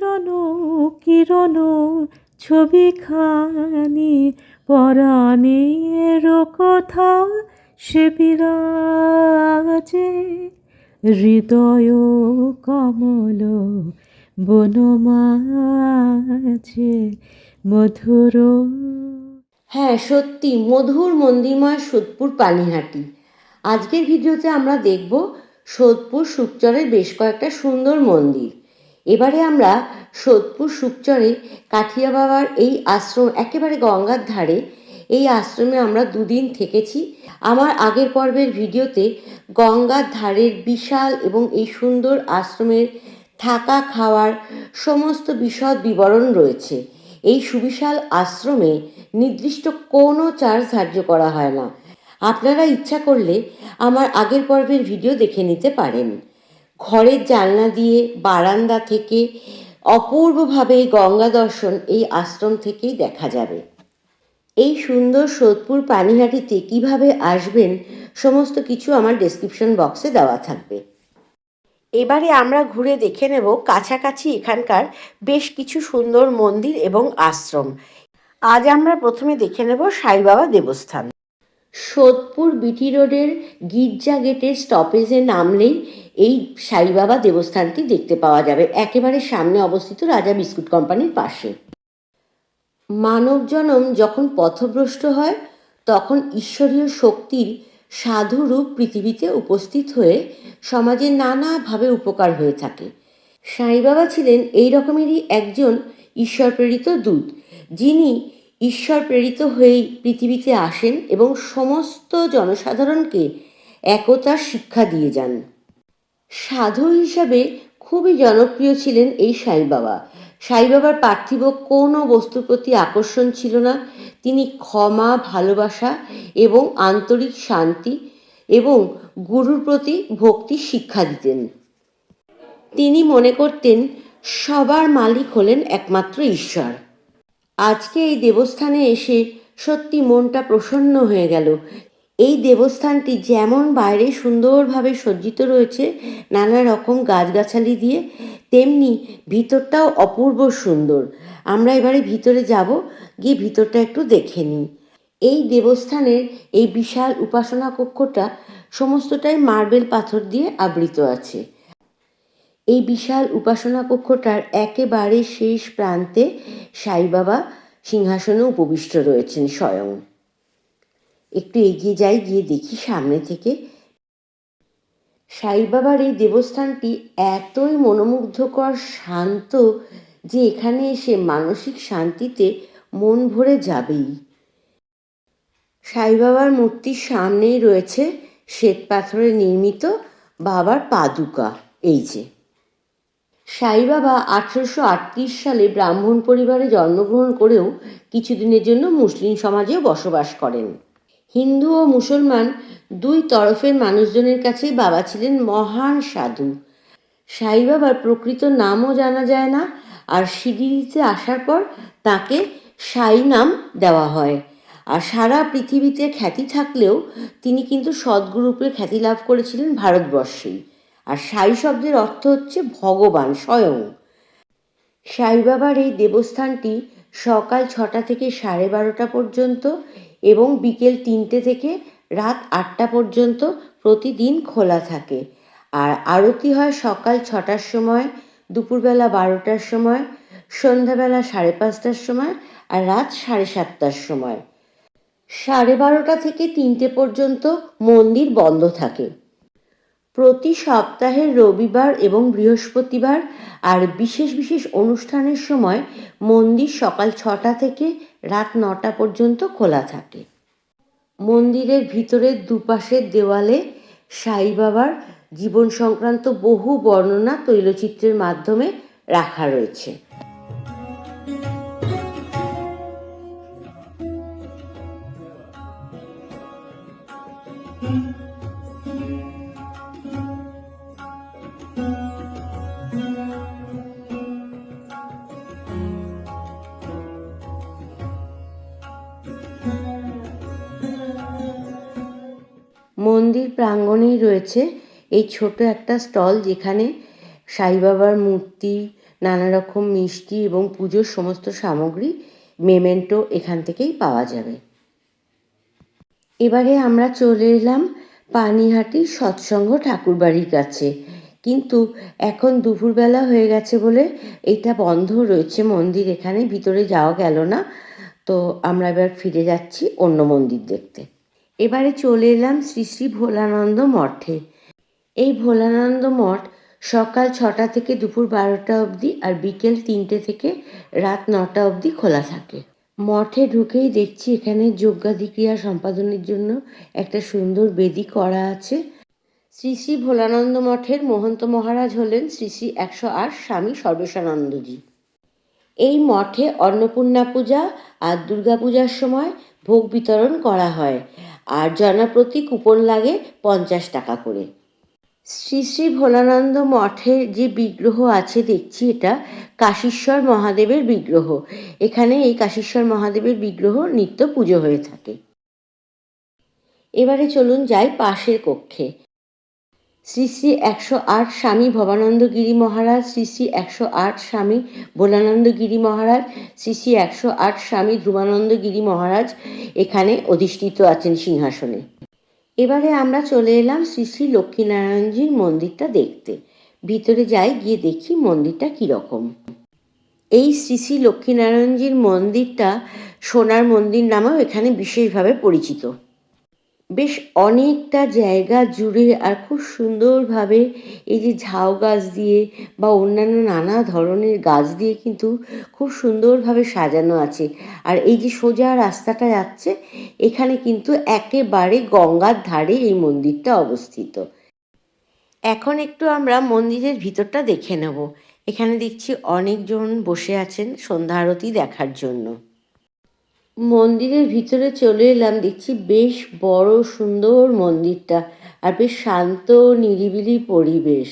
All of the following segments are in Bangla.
কিরণ কিরণ, ছবিখানি পরাণের কথা সে বিরাজে। হৃদয় কমল বনমাঝে মধুর। হ্যাঁ সত্যি, মধুর মন্দিরময় সোদপুর পানিহাটি। আজকের ভিডিওতে আমরা দেখব সোদপুর সুকচরের বেশ কয়েকটা সুন্দর মন্দির। এবারে আমরা সোদপুর সুকচরে কাঠিয়া বাবার এই আশ্রম, একেবারে গঙ্গার ধারে, এই আশ্রমে আমরা দুদিন থেকেছি। আমার আগের পর্বের ভিডিওতে গঙ্গার ধারের বিশাল এবং এই সুন্দর আশ্রমের থাকা খাওয়ার সমস্ত বিশদ বিবরণ রয়েছে। এই সুবিশাল আশ্রমে নির্দিষ্ট কোনো চার্জ ধার্য করা হয় না। আপনারা ইচ্ছা করলে আমার আগের পর্বের ভিডিও দেখে নিতে পারেন। ঘরের জানলা দিয়ে বারান্দা থেকে অপূর্বভাবে গঙ্গা দর্শন এই আশ্রম থেকেই দেখা যাবে। এই সুন্দর সোদপুর পানিহাটিতে কীভাবে আসবেন, সমস্ত কিছু আমার ডেসক্রিপশন বক্সে দেওয়া থাকবে। এবারে আমরা ঘুরে দেখে নেব কাছাকাছি এখানকার বেশ কিছু সুন্দর মন্দির এবং আশ্রম। আজ আমরা প্রথমে দেখে নেব সাইবাবা দেবস্থান। সোদপুর বিটি রোডের গির্জা গেটের স্টপেজে নামলেই এই সাইবাবা দেবস্থানটি দেখতে পাওয়া যাবে। একেবারে সামনে অবস্থিত রাজা বিস্কুট কোম্পানির পাশে। মানব জনম যখন পথভ্রষ্ট হয়, তখন ঈশ্বরীয় শক্তির সাধু রূপ পৃথিবীতে উপস্থিত হয়ে সমাজে নানাভাবে উপকার হয়ে থাকে। সাই বাবা ছিলেন এই রকমেরই একজন ঈশ্বর প্রেরিত দূত, যিনি ঈশ্বর প্রেরিত হয়েই পৃথিবীতে আসেন এবং সমস্ত জনসাধারণকে একতার শিক্ষা দিয়ে যান। সাধু হিসাবে খুবই জনপ্রিয় ছিলেন এই সাই বাবা। সাই বাবার পার্থিব কোনো বস্তুর প্রতি আকর্ষণ ছিল না। তিনি ক্ষমা, ভালোবাসা এবং আন্তরিক শান্তি এবং গুরুর প্রতি ভক্তি শিক্ষা দিতেন। তিনি মনে করতেন, সবার মালিক হলেন একমাত্র ঈশ্বর। আজকে এই দেবস্থানে এসে সত্যি মনটা প্রসন্ন হয়ে গেল। এই দেবস্থানটি যেমন বাইরে সুন্দরভাবে সজ্জিত রয়েছে, নানা রকম গাছগাছালি দিয়ে, তেমনি ভিতরটাও অপূর্ব সুন্দর। আমরা এবারে ভিতরে যাব, গিয়ে ভিতরটা একটু দেখে নিই। এই দেবস্থানের এই বিশাল উপাসনা কক্ষটা সমস্তটাই মার্বেল পাথর দিয়ে আবৃত আছে। এই বিশাল উপাসনা কক্ষটার একেবারে শেষ প্রান্তে সাই বাবা সিংহাসনে উপবিষ্ট রয়েছেন স্বয়ং। একটু এগিয়ে যাই, গিয়ে দেখি সামনে থেকে সাই বাবার এই দেবস্থানটি এতই মনোমুগ্ধকর, শান্ত যে এখানে এসে মানসিক শান্তিতে মন ভরে যাবেই। সাই বাবার মূর্তির সামনেই রয়েছে শ্বেত পাথরে নির্মিত বাবার পাদুকা। এই যে সাই বাবা আঠেরোশো আটত্রিশ সালে ব্রাহ্মণ পরিবারে জন্মগ্রহণ করেও কিছুদিনের জন্য মুসলিম সমাজেও বসবাস করেন। হিন্দু ও মুসলমান দুই তরফের মানুষজনের কাছেই বাবা ছিলেন মহান সাধু। সাই বাবার প্রকৃত নামও জানা যায় না আর শিগিরিতে আসার পর তাকে সাই নাম দেওয়া হয়। আর সারা পৃথিবীতে খ্যাতি থাকলেও তিনি কিন্তু সদ্গুরুপে খ্যাতি লাভ করেছিলেন ভারতবর্ষেই। আর সাই শব্দের অর্থ হচ্ছে ভগবান, স্বয়ং। সাই বাবার এই দেবস্থানটি সকাল ছটা থেকে সাড়ে বারোটা পর্যন্ত এবং বিকেল তিনটে থেকে রাত আটটা পর্যন্ত প্রতিদিন খোলা থাকে। আর আরতি হয় সকাল ছটার সময়, দুপুরবেলা বারোটার সময়, সন্ধ্যাবেলা সাড়ে পাঁচটার সময় আর রাত সাড়ে সাতটার সময়। সাড়ে বারোটা থেকে তিনটে পর্যন্ত মন্দির বন্ধ থাকে। প্রতি সপ্তাহের রবিবার এবং বৃহস্পতিবার আর বিশেষ বিশেষ অনুষ্ঠানের সময় মন্দির সকাল ছটা থেকে রাত নটা পর্যন্ত খোলা থাকে। মন্দিরের ভিতরের দুপাশের দেওয়ালে সাই বাবার জীবন সংক্রান্ত বহু বর্ণনা তৈলচিত্রের মাধ্যমে রাখা রয়েছে। মন্দির প্রাঙ্গণেই রয়েছে এই ছোট একটা স্টল যেখানে সাই বাবার মূর্তি নানা রকম মিষ্টি এবং পুজোর সমস্ত সামগ্রী, মেমেন্টো এখান থেকেই পাওয়া যাবে। এবারে আমরা চলে এলাম পানিহাটি সৎসঙ্গ ঠাকুরবাড়ির কাছে। কিন্তু এখন দুপুরবেলা হয়ে গেছে বলে এটা বন্ধ রয়েছে মন্দির, এখানে ভিতরে যাওয়া গেল না। তো আমরা এবার ফিরে যাচ্ছি অন্য মন্দির দেখতে। এবারে চলে এলাম শ্রী শ্রী ভোলানন্দ মঠে। এই ভোলানন্দ মঠ সকাল ছটা থেকে দুপুর বারোটা অবধি আর বিকেল তিনটে থেকে রাত নটা অবধি খোলা থাকে। মঠে ঢুকেই দেখছি এখানে যজ্ঞাদি ক্রিয়া সম্পাদনের জন্য একটা সুন্দর বেদি করা আছে। শ্রী শ্রী ভোলানন্দ মঠের মহন্ত মহারাজ হলেন শ্রী শ্রী একশো আট স্বামী সর্বেশানন্দজি। এই মঠে অন্নপূর্ণা পূজা আর দুর্গা পূজার সময় ভোগ বিতরণ করা হয়। আর জনপ্রতি কুপন লাগে পঞ্চাশ টাকা করে। শ্রী শ্রী ভোলানন্দ মঠের যে বিগ্রহ আছে, দেখছি এটা কাশীশ্বর মহাদেবের বিগ্রহ। এখানে এই কাশীশ্বর মহাদেবের বিগ্রহ নিত্য পুজো হয়ে থাকে। এবারে চলুন যাই পাশের কক্ষে। শ্রী শ্রী একশো আট স্বামী ভবানন্দ গিরি মহারাজ, শ্রী শ্রী একশো আট স্বামী ভোলানন্দ গিরি মহারাজ, শ্রী শ্রী একশো আট স্বামী ধ্রুবানন্দ গিরি মহারাজ এখানে অধিষ্ঠিত আছেন সিংহাসনে। এবারে আমরা চলে এলাম শ্রী শ্রী লক্ষ্মীনারায়ণজির মন্দিরটা দেখতে। ভিতরে যাই, গিয়ে দেখি মন্দিরটা কীরকম। এই শ্রী শ্রী লক্ষ্মীনারায়ণজির মন্দিরটা সোনার মন্দির নামেও এখানে বিশেষভাবে পরিচিত। বেশ অনেকটা জায়গা জুড়ে আর খুব সুন্দরভাবে এই যে ঝাউ গাছ দিয়ে বা অন্যান্য নানা ধরনের গাছ দিয়ে কিন্তু খুব সুন্দরভাবে সাজানো আছে। আর এই যে সোজা রাস্তাটা যাচ্ছে, এখানে কিন্তু একেবারে গঙ্গার ধারে এই মন্দিরটা অবস্থিত। এখন একটু আমরা মন্দিরের ভিতরটা দেখে নেব। এখানে দেখছি অনেকজন বসে আছেন সন্ধ্যা আরতি দেখার জন্য। মন্দিরের ভিতরে চলে এলাম, দেখছি বেশ বড় সুন্দর মন্দিরটা আর বেশ শান্ত, নিরিবিলি পরিবেশ।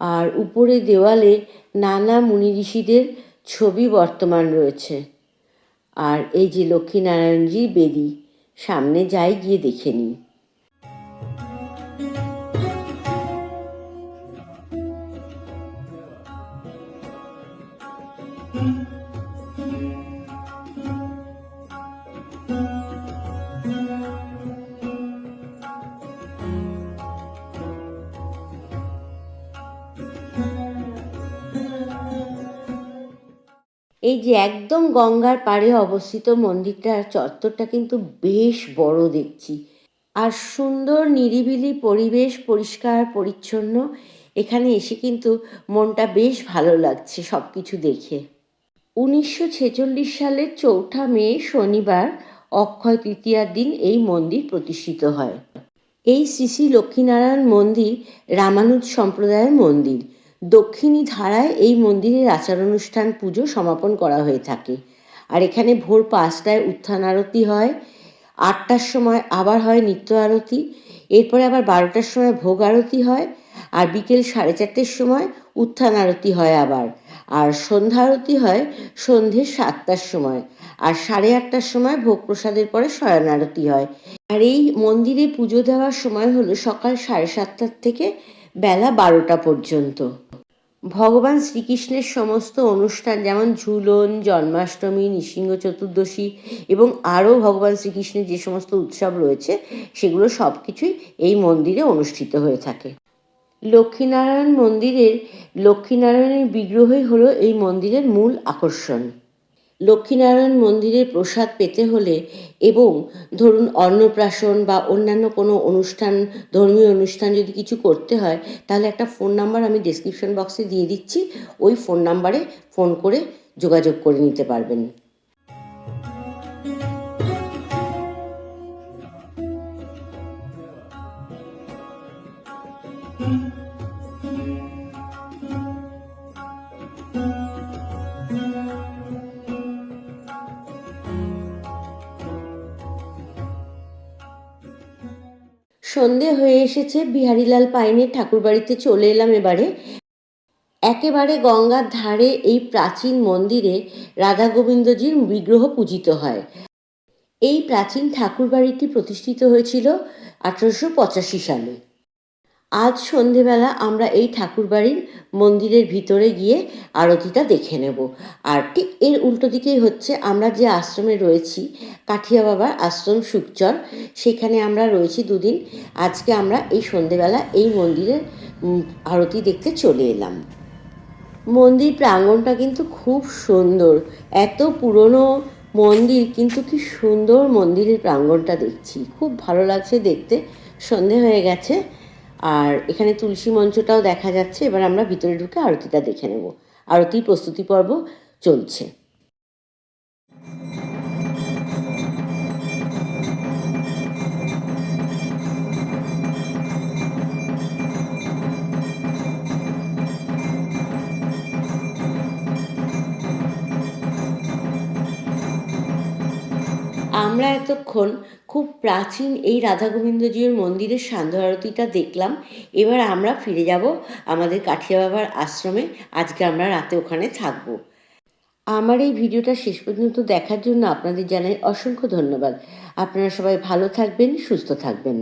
আর উপরে দেওয়ালে নানা মুনি ঋষিদের ছবি বর্তমান রয়েছে। আর এই যে লক্ষ্মীনারায়ণজি বেদি, সামনে যাই গিয়ে দেখে নিই। এই যে একদম গঙ্গার পাড়ে অবস্থিত মন্দিরটার চত্বরটা কিন্তু বেশ বড় দেখছি। আর সুন্দর নিরিবিলি পরিবেশ, পরিষ্কার, পরিচ্ছন্ন। এখানে এসে কিন্তু মনটা বেশ ভালো লাগছে সব কিছু দেখে। উনিশশো ছেচল্লিশ সালের চৌঠা মে, শনিবার, অক্ষয় তৃতীয়ার দিন এই মন্দির প্রতিষ্ঠিত হয়। এই শ্রী শ্রী লক্ষ্মীনারায়ণ মন্দির রামানুজ সম্প্রদায়ের মন্দির। দক্ষিণী ধারায় এই মন্দিরের আচার অনুষ্ঠান পুজো সমাপন করা হয়ে থাকে। আর এখানে ভোর পাঁচটায় উত্থান আরতি হয়, আটটার সময় আবার হয় নিত্য আরতি, এরপরে আবার বারোটার সময় ভোগ আরতি হয়, আর বিকেল সাড়ে চারটের সময় উত্থান আরতি হয় আবার। আর সন্ধ্যা আরতি হয় সন্ধে সাতটার সময়, আর সাড়ে আটটার সময় ভোগ প্রসাদের পরে শয়ন আরতি হয়। আর এই মন্দিরে পুজো দেওয়ার সময় হলো সকাল সাড়ে সাতটার থেকে বেলা বারোটা পর্যন্ত। ভগবান শ্রীকৃষ্ণের সমস্ত অনুষ্ঠান যেমন ঝুলন, জন্মাষ্টমী, নৃসিংহ চতুর্দশী এবং আরও ভগবান শ্রীকৃষ্ণের যে সমস্ত উৎসব রয়েছে, সেগুলো সব কিছুই এই মন্দিরে অনুষ্ঠিত হয়ে থাকে। লক্ষ্মীনারায়ণ মন্দিরের, লক্ষ্মীনারায়ণের বিগ্রহই হলো এই মন্দিরের মূল আকর্ষণ। লক্ষ্মীনারায়ণ মন্দিরের প্রসাদ পেতে হলে এবং ধরুন অন্নপ্রাশন বা অন্যান্য কোনো অনুষ্ঠান, ধর্মীয় অনুষ্ঠান যদি কিছু করতে হয়, তাহলে একটা ফোন নাম্বার আমি ডেসক্রিপশন বক্সে দিয়ে দিচ্ছি। ওই ফোন নাম্বারে ফোন করে যোগাযোগ করে নিতে পারবেন। সন্ধে হয়ে এসেছে, বিহারীলাল পাইনের ঠাকুরবাড়িতে চলে এলাম এবারে। একেবারে গঙ্গার ধারে এই প্রাচীন মন্দিরে রাধা গোবিন্দজির বিগ্রহ পূজিত হয়। এই প্রাচীন ঠাকুরবাড়িটি প্রতিষ্ঠিত হয়েছিল আঠারোশো পঁচাশি সালে। আজ সন্ধেবেলা আমরা এই ঠাকুরবাড়ির মন্দিরের ভিতরে গিয়ে আরতিটা দেখে নেব। আর ঠিক এর উল্টো দিকেই হচ্ছে আমরা যে আশ্রমে রয়েছি, কাঠিয়া বাবার আশ্রম সুকচর সেখানে আমরা রয়েছি দুদিন। আজকে আমরা এই সন্ধেবেলা এই মন্দিরের আরতি দেখতে চলে এলাম। মন্দির প্রাঙ্গণটা কিন্তু খুব সুন্দর। এত পুরনো মন্দির, কিন্তু কি সুন্দর মন্দিরের প্রাঙ্গণটা দেখছি। খুব ভালো লাগছে দেখতে। সন্ধে হয়ে গেছে। আর এখানে তুলসী মঞ্চটাও দেখা যাচ্ছে। এবার আমরা ভিতরে ঢুকে আরতিটা দেখে নেব। আরতি প্রস্তুতি পর্ব চলছে। আমরা এতক্ষণ খুব প্রাচীন এই রাধা গোবিন্দজির মন্দিরের সান্ধ্য আরতিটা দেখলাম। এবার আমরা ফিরে যাব আমাদের কাঠিয়া বাবার আশ্রমে। আজকে আমরা রাতে ওখানে থাকব। আমার এই ভিডিওটা শেষ পর্যন্ত দেখার জন্য আপনাদের জানাই অসংখ্য ধন্যবাদ। আপনারা সবাই ভালো থাকবেন, সুস্থ থাকবেন।